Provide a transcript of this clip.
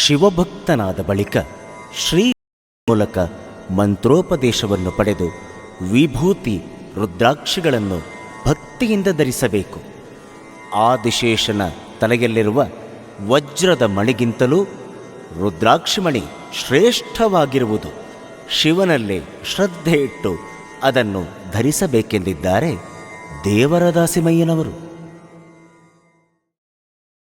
ಶಿವಭಕ್ತನಾದ ಬಳಿಕ ಶ್ರೀ ಮೂಲಕ ಮಂತ್ರೋಪದೇಶವನ್ನು ಪಡೆದು ವಿಭೂತಿ ರುದ್ರಾಕ್ಷಿಗಳನ್ನು ಭಕ್ತಿಯಿಂದ ಧರಿಸಬೇಕು. ಆದಿಶೇಷನ ತಲೆಯಲ್ಲಿರುವ ವಜ್ರದ ಮಣಿಗಿಂತಲೂ ರುದ್ರಾಕ್ಷಿಮಣಿ ಶ್ರೇಷ್ಠವಾಗಿರುವುದು. ಶಿವನಲ್ಲೇ ಶ್ರದ್ಧೆ ಇಟ್ಟು ಅದನ್ನು ಧರಿಸಬೇಕೆಂದಿದ್ದಾರೆ ದೇವರ ದಾಸಿಮಯ್ಯನವರು